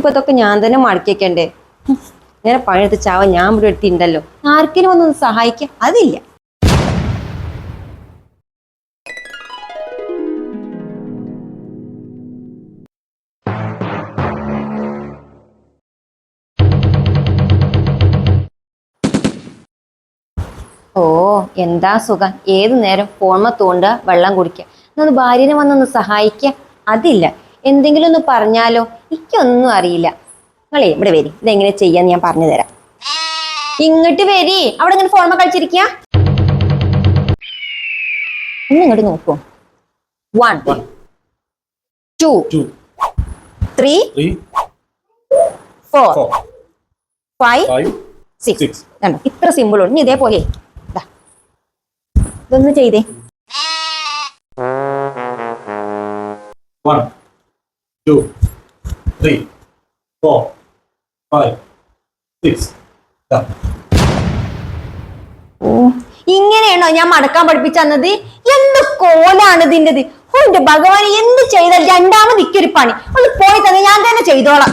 ഇപ്പൊ ഇതൊക്കെ ഞാൻ തന്നെ മടക്കിക്കണ്ടേ ഇങ്ങനെ പണിയെടുത്ത് ചാവ ഞാൻ ഇവിടെ എടുത്തിണ്ടല്ലോ ആർക്കെങ്കിലും ഒന്നും സഹായിക്കാം. അതില്ല. ഓ എന്താ സുഖം. ഏതു നേരം ഫോൺമ തോണ്ട വെള്ളം കുടിക്കുക എന്നൊന്ന് ഭാര്യനെ വന്നൊന്ന് സഹായിക്ക. അതില്ല. എന്തെങ്കിലും ഒന്ന് പറഞ്ഞാലോ? എനിക്കൊന്നും അറിയില്ല. നിങ്ങളെ ഇവിടെ വരി. ഇതെങ്ങനെ ചെയ്യാന്ന് ഞാൻ പറഞ്ഞു തരാം. ഇങ്ങോട്ട് വരി. അവിടെ ഇങ്ങനെ ഫോൺമ കളിച്ചിരിക്കുക ഒന്ന് ഇങ്ങോട്ട് നോക്കൂ. One two three four five six. കണ്ടോ? ഇത്ര സിമ്പിൾ ഉണ്ട് ഇനി ഇതേപോലെ. ഇതൊന്ന് ചെയ്തേ. One, three, four, five, six. Done. ഓ ഇങ്ങനെയാണോ ഞാൻ മടക്കാൻ പഠിപ്പിച്ചു തന്നത് എന്ത് കോലാണ് ഇതിന്റെത് ഭഗവാൻ എന്ത് ചെയ്താൽ രണ്ടാമത് ഇക്കൊരു പണി ഒന്ന് പോയി തന്നെ ഞാൻ തന്നെ ചെയ്തോളാം